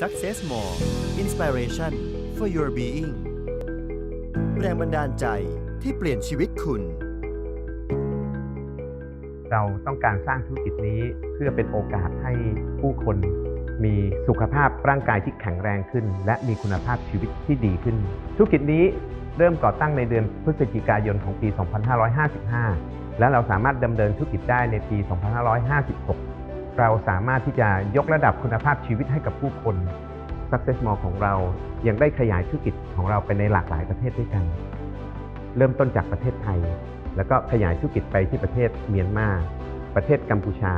Success More Inspiration for your being แรงบันดาลใจที่เปลี่ยนชีวิตคุณ เราต้องการสร้างธุรกิจนี้เพื่อเป็นโอกาสให้ผู้คนมีสุขภาพร่างกายที่แข็งแรงขึ้น และมีคุณภาพชีวิตที่ดีขึ้น ธุรกิจนี้เริ่มก่อตั้งในเดือนพฤศจิกายนของปี 2555 และเราสามารถดำเนินธุรกิจได้ในปี 2556 เราสามารถที่จะยกระดับคุณภาพชีวิตให้กับผู้คน Success Mall ของเรายังได้ขยายธุรกิจของเราไปในหลากหลายประเทศด้วยกัน เริ่มต้นจากประเทศไทย แล้วก็ขยายธุรกิจไปที่ประเทศเมียนมา ประเทศกัมพูชา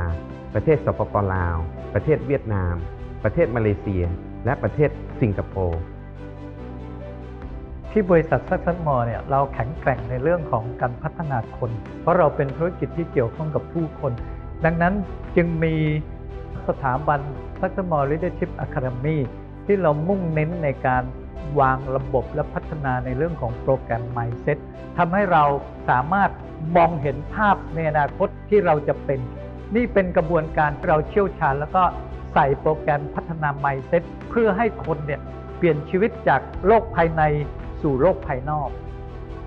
ประเทศสปปลาว ประเทศเวียดนาม ประเทศมาเลเซีย และประเทศสิงคโปร์ที่บริษัทซักซันมอเนี่ยเราแข็งแกร่งในเรื่องของการพัฒนาคน เพราะเราเป็นธุรกิจที่เกี่ยวข้องกับผู้คน ดังนั้นจึงมีสถาบันซักซันมอ Leadership Academy ที่เรามุ่งเน้นในการวางระบบและพัฒนาในเรื่องของโปรแกรม Mindset ทำให้เราสามารถมองเห็นภาพในอนาคตที่เราจะเป็น นี่เป็นกระบวนการที่เราเชี่ยวชาญ แล้วก็ใส่โปรแกรมพัฒนา Mindset เพื่อให้คนเนี่ยเปลี่ยนชีวิตจากโลกภายในสู่โลกภายนอก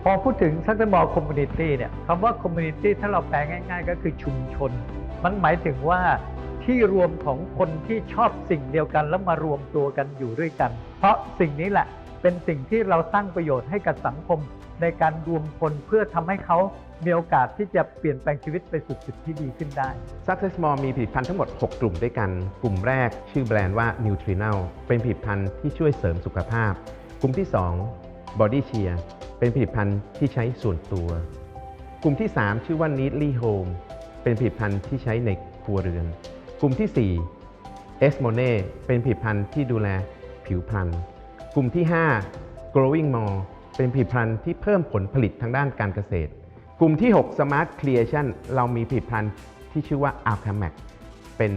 พอพูดถึง s u c c e s s m o r e Community เนี่ยคำว่า Community ถ้าเราแปลง่าย ๆ ก็คือชุมชน มันหมายถึงว่าที่รวมของคนที่ชอบสิ่งเดียวกันแล้วมารวมตัวกันอยู่ด้วยกัน เพราะสิ่งนี้แหละเป็นสิ่งที่เราสร้างประโยชน์ให้กับสังคม ในการรวมคนเพื่อทำให้เขามีโอกาสที่จะเปลี่ยนแปลงชีวิตไปสู่จุดที่ดีขึ้นได้ Success Mall มีผลิตภัณฑ์ทั้งหมด 6 กลุ่มด้วยกัน กลุ่มแรกชื่อแบรนด์ว่า Nutrinal เป็นผลิตภัณฑ์ที่ช่วยเสริมสุขภาพ กลุ่มที่ 2 Body Cheer เป็นผลิตภัณฑ์ที่ใช้ส่วนตัว กลุ่มที่ 3 ชื่อว่า Neatly Home เป็นผลิตภัณฑ์ที่ใช้ในครัวเรือน กลุ่มที่ 4 e s m o n e เป็นผลิตภัณฑ์ที่ดูแลผิวพรรณกลุ่มที่ 5 Growing More เป็นผลิตภัณฑ์ที่เพิ่มผลผลิตทางด้านการเกษตร กลุ่มที่ 6 Smart Creation เรามีผลิตภัณฑ์ที่ชื่อว่า Alchemax เป็น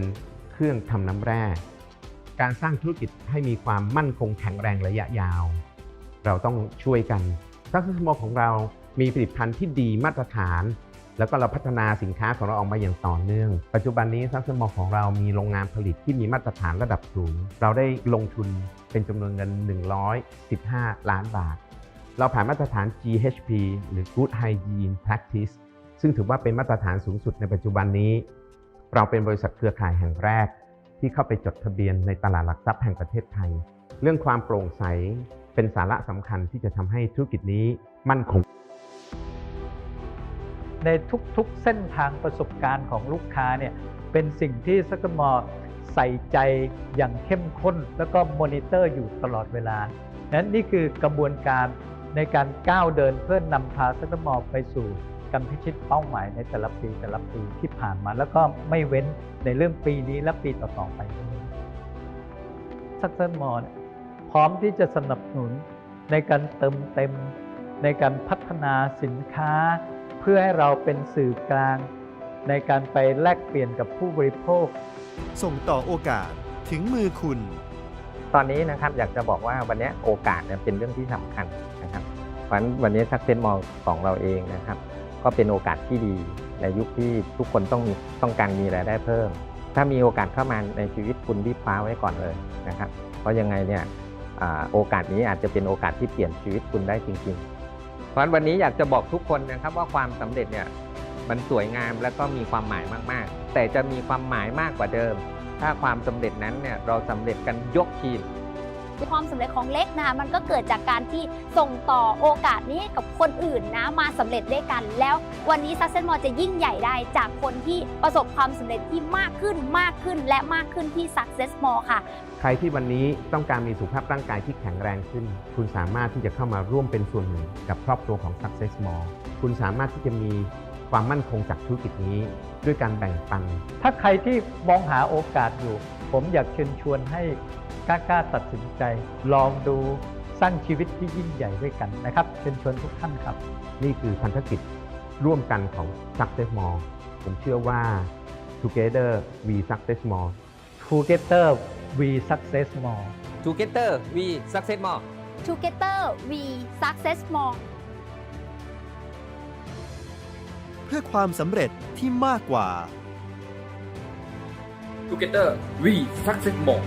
เครื่องทำน้ำแร่ การสร้างธุรกิจให้มีความมั่นคงแข็งแรงระยะยาว เราต้องช่วยกัน Success Mall ของเรามีผลิตภัณฑ์ที่ดีมาตรฐาน แล้วก็เราพัฒนาสินค้าของเราออกมาอย่างต่อเนื่อง ปัจจุบันนี้ Success Mall ของเรามีโรงงานผลิตที่มีมาตรฐานระดับสูง เราได้ลงทุนเป็นจำนวนเงิน 115 ล้านบาท เราผ่านมาตรฐาน GHP หรือ Good Hygiene Practice ซึ่งถือว่าเป็นมาตรฐานสูงสุดในปัจจุบันนี้ เราเป็นบริษัทเครือข่ายแห่งแรก ที่เข้าไปจดทะเบียนในตลาดหลักทรัพย์แห่งประเทศไทย เรื่องความโปร่งใสเป็นสาระสำคัญที่จะทำให้ธุรกิจนี้มั่นคง ในทุกๆเส้นทางประสบการณ์ของลูกค้าเนี่ยเป็นสิ่งที่ซักมอใส่ใจอย่างเข้มข้น แล้วก็มอนิเตอร์อยู่ตลอดเวลานั้นนี่คือกระบวนการในการก้าวเดินเพื่อนนำพาซักมอไปสู่การพิชิตเป้าหมายในแต่ละปีแต่ละปีที่ผ่านมา แล้วก็ไม่เว้นในเรื่องปีนี้และปีต่อๆไปด้ซักมอเนี่ยพร้อมที่จะสนับสนุนในการเติมเต็มในการพัฒนาสินค้า เพื่อให้เราเป็นสื่อกลาง ในการไปแลกเปลี่ยนกับผู้บริโภค ส่งต่อโอกาสถึงมือคุณ ตอนนี้นะครับอยากจะบอกว่าวันนี้โอกาสเนี่ยเป็นเรื่องที่สำคัญนะครับเพราะฉะนั้นวันนี้ทักเซนมอลของเราเองนะครับ ก็เป็นโอกาสที่ดีในยุคที่ทุกคนต้องมีต้องการมีรายได้เพิ่ม ถ้ามีโอกาสเข้ามาในชีวิตคุณรีบคว้าไว้ก่อนเลยนะครับ เพราะยังไงเนี่ยอ่าโอกาสนี้อาจจะเป็นโอกาสที่เปลี่ยนชีวิตคุณได้จริง ๆ เพราะฉะนั้นวันนี้อยากจะบอกทุกคนนะครับว่าความสำเร็จเนี่ยมันสวยงามและก็มีความหมายมาก ๆ แต่จะมีความหมายมากกว่าเดิม ถ้าความสำเร็จนั้นเนี่ยเราสำเร็จกันยกทีม ความสำเร็จของเล็กนะคะมันก็เกิดจากการที่ส่งต่อโอกาสนี้ให้กับคนอื่นนะมาสำเร็จด้วยกัน แล้ววันนี้ Success Mall จะยิ่งใหญ่ได้จากคนที่ประสบความสำเร็จที่มากขึ้นมากขึ้นและมากขึ้นที่ Success Mall ค่ะ ใครที่วันนี้ต้องการมีสุขภาพร่างกายที่แข็งแรงขึ้น คุณสามารถที่จะเข้ามาร่วมเป็นส่วนหนึ่งกับครอบครัวของ Success Mall คุณสามารถที่จะมีความมั่นคงจากธุรกิจนี้ ด้วยการแบ่งปัน ถ้าใครที่มองหาโอกาสอยู่ ผมอยากเชิญชวนให้ กล้าๆตัดสินใจ ลองดูสร้างชีวิตที่ยิ่งใหญ่ด้วยกันนะครับเชิญชวนทุกท่านครับ นี่คือพันธกิจร่วมกันของ Success Mall ผมเชื่อว่า Together we Success Mall Together we success more Together we success more Together we Success Mall เพื่อความสำเร็จที่มากกว่า Together we success more